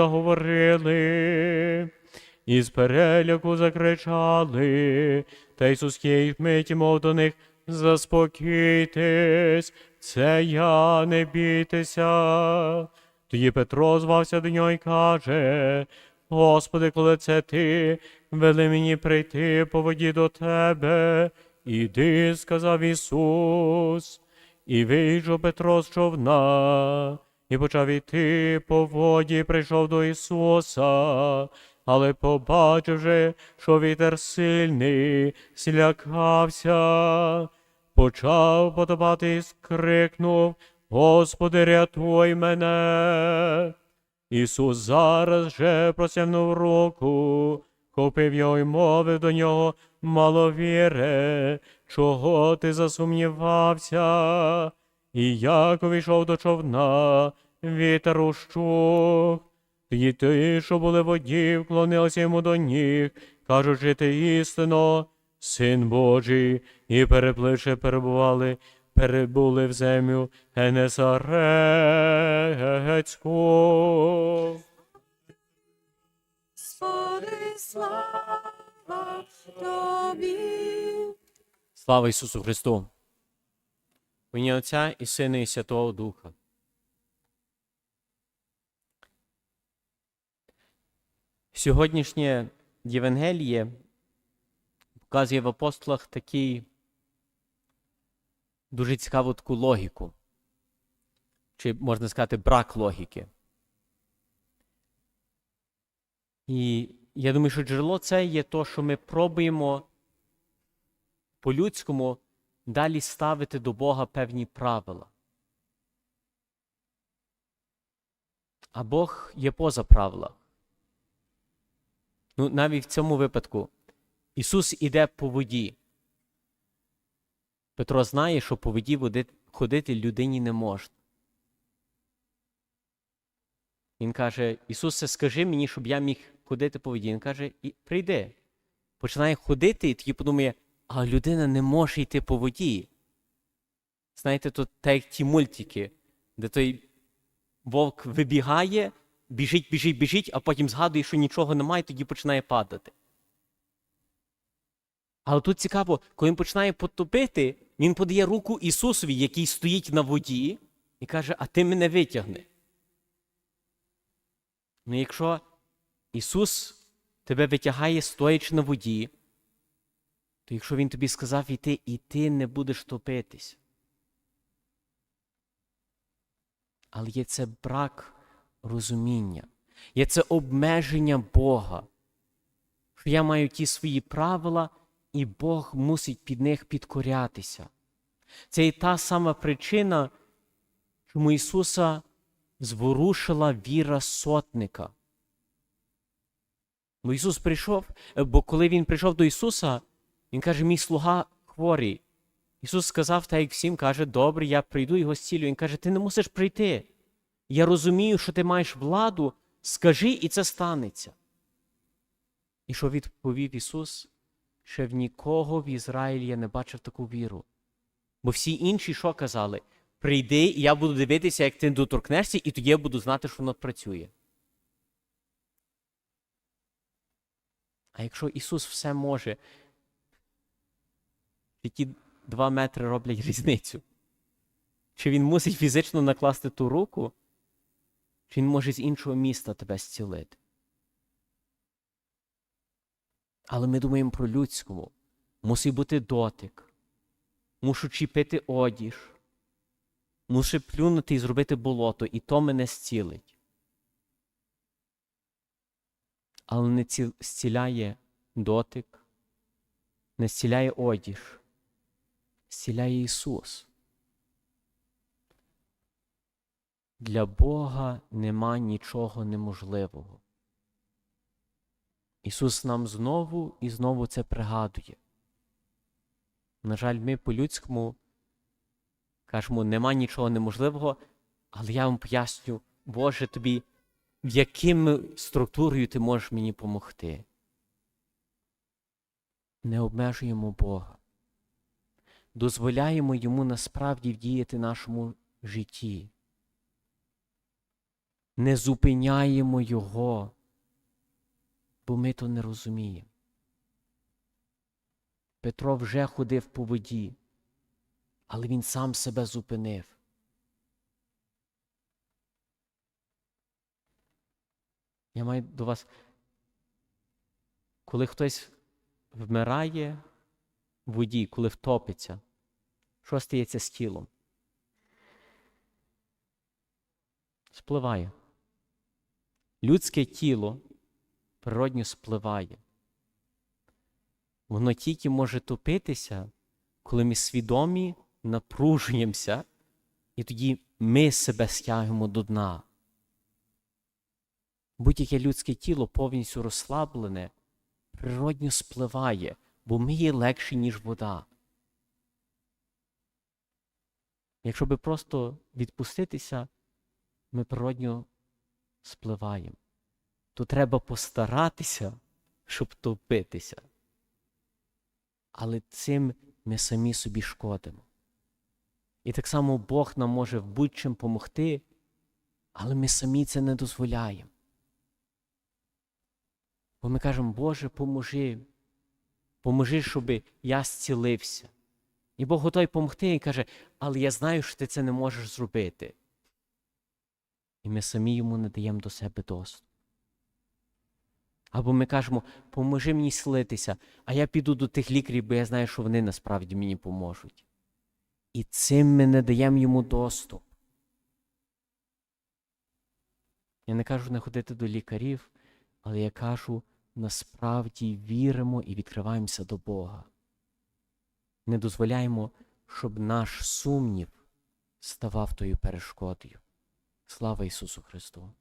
заговорили, і з переляку закричали, та Ісус тієї миті, мов до них, заспокійтесь, це я, не бійтеся. Тоді Петро звався до нього і каже, Господи, коли це ти, вели мені прийти по воді до тебе. Іди, сказав Ісус. І вийшов Петро з човна, і почав іти по воді, прийшов до Ісуса, але побачивши, що вітер сильний, слякався, почав потопати і скрикнув, Господи, рятуй мене. Ісус зараз же простягнув руку, хопив його і мовив до нього, маловіре, чого ти засумнівався? І як увійшов до човна, вітер ущух. Тоді ті, що були в воді, вклонилися йому до ніг, кажучи ти істинно, Син Божий, і перепливши перебували, перебули в землю Генесарецьку. Господи, слава Тобі. Слава Ісусу Христу! В ім'я Отця і Сина і Святого Духа. Сьогоднішнє Євангеліє показує в апостолах такий дуже цікаву таку логіку, чи можна сказати, брак логіки. І я думаю, що джерело це є то, що ми пробуємо по-людському далі ставити до Бога певні правила. А Бог є поза правила. Ну, навіть в цьому випадку Ісус іде по воді. Петро знає, що по воді ходити людині не можна. Він каже: Ісусе, скажи мені, щоб я міг ходити по воді. Він каже, і прийди. Починає ходити і тоді подумає, а людина не може йти по воді. Знаєте, тут так як ті мультики, де той вовк вибігає, біжить, біжить, біжить, а потім згадує, що нічого немає, тоді починає падати. Але тут цікаво, коли він починає потопити, він подає руку Ісусові, який стоїть на воді, і каже: А ти мене витягни. Ну, якщо Ісус тебе витягає, стоячи на воді, то якщо Він тобі сказав іти, і ти не будеш топитись. Але є це брак розуміння, є це обмеження Бога. Що я маю ті свої правила, і Бог мусить під них підкорятися. Це і та сама причина, чому Ісуса зворушила віра сотника. Бо Ісус прийшов, бо коли Він прийшов до Ісуса, Він каже, мій слуга хворий. Ісус сказав, так як всім каже, добре, я прийду його зцілю. Він каже, ти не мусиш прийти. Я розумію, що ти маєш владу, скажи, і це станеться. І що відповів Ісус? Ще в нікого в Ізраїлі я не бачив таку віру. Бо всі інші що казали? Прийди, і я буду дивитися, як ти доторкнешся, і тоді я буду знати, що воно працює. А якщо Ісус все може, які два метри роблять різницю? Чи Він мусить фізично накласти ту руку, чи Він може з іншого міста тебе зцілити? Але ми думаємо про людському. Мусить бути дотик. Мушу чіпити одіж. Мушу плюнути і зробити болото, і то мене зцілить. Але не зціляє дотик, не зціляє одіж, зціляє Ісус. Для Бога нема нічого неможливого. Ісус нам знову і знову це пригадує. На жаль, ми по-людському кажемо, нема нічого неможливого, але я вам поясню, Боже, тобі, яким структурою ти можеш мені допомогти. Не обмежуємо Бога. Дозволяємо йому насправді вдіяти нашому житті. не зупиняємо Його, бо ми то не розуміємо. Петро вже ходив по воді, але він сам себе зупинив. Я маю до вас, коли хтось вмирає в воді, коли втопиться, що стається з тілом? Спливає. Людське тіло природньо спливає. Воно тільки може топитися, коли ми свідомі напружуємося, і тоді ми себе стягуємо до дна. Будь-яке людське тіло повністю розслаблене, природньо спливає, бо ми є легші, ніж вода. Якщо би просто відпуститися, ми природньо спливаємо. То треба постаратися, щоб топитися. Але цим ми самі собі шкодимо. І так само Бог нам може в будь-чим помогти, але ми самі це не дозволяємо. Бо ми кажемо, Боже, поможи, поможи, щоб я зцілився. І Бог готовий допомогти і каже, але я знаю, що ти це не можеш зробити. І ми самі йому не даємо до себе доступ. Або ми кажемо, поможи мені слитися, а я піду до тих лікарів, бо я знаю, що вони насправді мені поможуть. І цим ми не даємо йому доступ. Я не кажу не ходити до лікарів, але я кажу, насправді віримо і відкриваємося до Бога. Не дозволяємо, щоб наш сумнів ставав тою перешкодою. Слава Ісусу Христу!